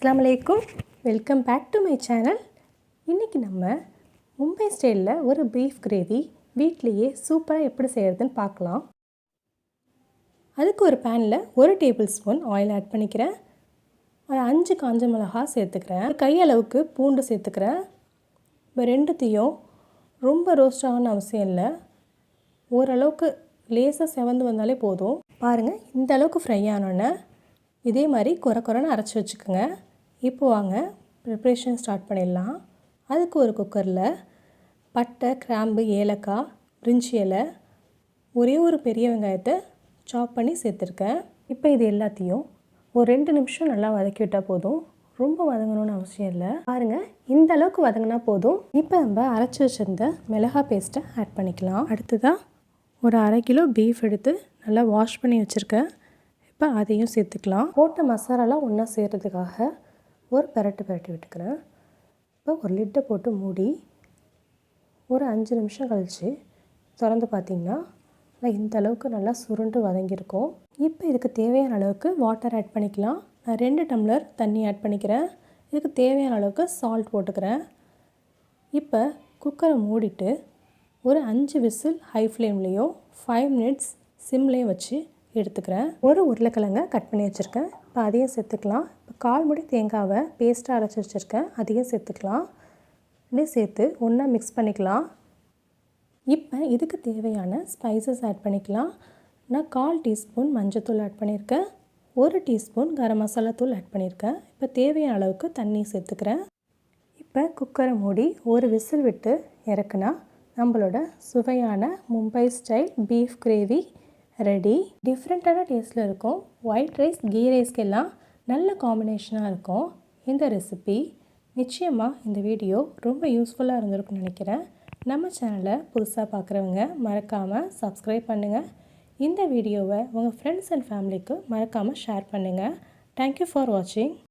அஸ்ஸலாமு அலைக்கும் welcome back to my channel இன்றைக்கி நம்ம மும்பை ஸ்டைலில் ஒரு பீஃப் கிரேவி வீட்லேயே சூப்பராக எப்படி செய்கிறதுன்னு பார்க்கலாம். அதுக்கு ஒரு பேனில் ஒரு டேபிள் ஸ்பூன் ஆயில் ஆட் பண்ணிக்கிறேன். ஒரு அஞ்சு காஞ்ச மிளகா சேர்த்துக்கிறேன். கையளவுக்கு பூண்டு சேர்த்துக்கிறேன். இப்போ ரெண்டுத்தையும் ரொம்ப ரோஸ்ட் ஆகணும்னு அவசியம் இல்லை. ஓரளவுக்கு லேசாக செவந்து வந்தாலே போதும். பாருங்கள் இந்த அளவுக்கு ஃப்ரை ஆனோன்னே இதே மாதிரி குறை குறைன்னு அரைச்சி வச்சுக்கோங்க. இப்போ வாங்க ப்ரிப்ரேஷன் ஸ்டார்ட் பண்ணிடலாம். அதுக்கு ஒரு குக்கரில் பட்டை கிராம்பு ஏலக்காய் பிரிஞ்சி இலை ஒரே ஒரு பெரிய வெங்காயத்தை சாப் பண்ணி சேர்த்துருக்கேன். இப்போ இது எல்லாத்தையும் ஒரு ரெண்டு நிமிஷம் நல்லா வதக்கி விட்டால் போதும். ரொம்ப வதங்கணும்னு அவசியம் இல்லை. பாருங்கள் இந்த அளவுக்கு வதங்கினா போதும். இப்போ நம்ம அரைச்சி வச்சுருந்த மிளகா பேஸ்ட்டை ஆட் பண்ணிக்கலாம். அடுத்ததாக ஒரு அரை கிலோ பீஃப் எடுத்து நல்லா வாஷ் பண்ணி வச்சுருக்கேன். இப்போ அதையும் சேர்த்துக்கலாம். போட்ட மசாலாலாம் ஒன்றா சேர்கிறதுக்காக ஒரு பெரட்டு பெரட்டி விட்டுக்கிறேன். இப்போ ஒரு லிட்டை போட்டு மூடி ஒரு அஞ்சு நிமிஷம் கழித்து திறந்து பார்த்திங்கன்னா நான் இந்த அளவுக்கு நல்லா சுருண்டு வதங்கியிருக்கோம். இப்போ இதுக்கு தேவையான அளவுக்கு வாட்டர் ஆட் பண்ணிக்கலாம். நான் ரெண்டு டம்ளர் தண்ணி ஆட் பண்ணிக்கிறேன். இதுக்கு தேவையான அளவுக்கு சால்ட் போட்டுக்கிறேன். இப்போ குக்கரை மூடிட்டு ஒரு அஞ்சு விசில் ஹை ஃப்ளேம்லேயும் ஃபைவ் மினிட்ஸ் சிம்லேயும் வச்சு எடுத்துக்கிறேன். ஒரு உருளைக்கிழங்க கட் பண்ணி வச்சுருக்கேன். இப்போ அதையும் சேர்த்துக்கலாம். இப்போ கால் முடி தேங்காவை பேஸ்ட்டாக அரைச்சி வச்சுருக்கேன். அதையும் சேர்த்துக்கலாம். இப்படியே சேர்த்து ஒன்றா மிக்ஸ் பண்ணிக்கலாம். இப்போ இதுக்கு தேவையான ஸ்பைசஸ் ஆட் பண்ணிக்கலாம். நான் கால் டீஸ்பூன் மஞ்சத்தூள் ஆட் பண்ணியிருக்கேன். ஒரு டீஸ்பூன் கரம் மசாலா தூள் ஆட் பண்ணியிருக்கேன். இப்போ தேவையான அளவுக்கு தண்ணி சேர்த்துக்கிறேன். இப்போ குக்கரை மூடி ஒரு விசில் விட்டு இறக்குனா நம்மளோட சுவையான Mumbai style beef gravy ready. டிஃப்ரெண்ட்டான டேஸ்ட்டில் இருக்கும். ஒயிட் ரைஸ் கீ ரைஸ்க்கெல்லாம் நல்ல காம்பினேஷனாக இருக்கும். இந்த ரெசிபி நிச்சயமாக இந்த வீடியோ ரொம்ப யூஸ்ஃபுல்லாக இருந்திருக்கும்னு நினைக்கிறேன். நம்ம சேனலை புதுசாக பார்க்குறவங்க மறக்காமல் சப்ஸ்கிரைப் பண்ணுங்கள் இந்த வீடியோவை உங்கள் ஃப்ரெண்ட்ஸ் அண்ட் ஃபேமிலிக்கு மறக்காமல் ஷேர் பண்ணுங்கள் தேங்க்யூ ஃபார் வாட்சிங்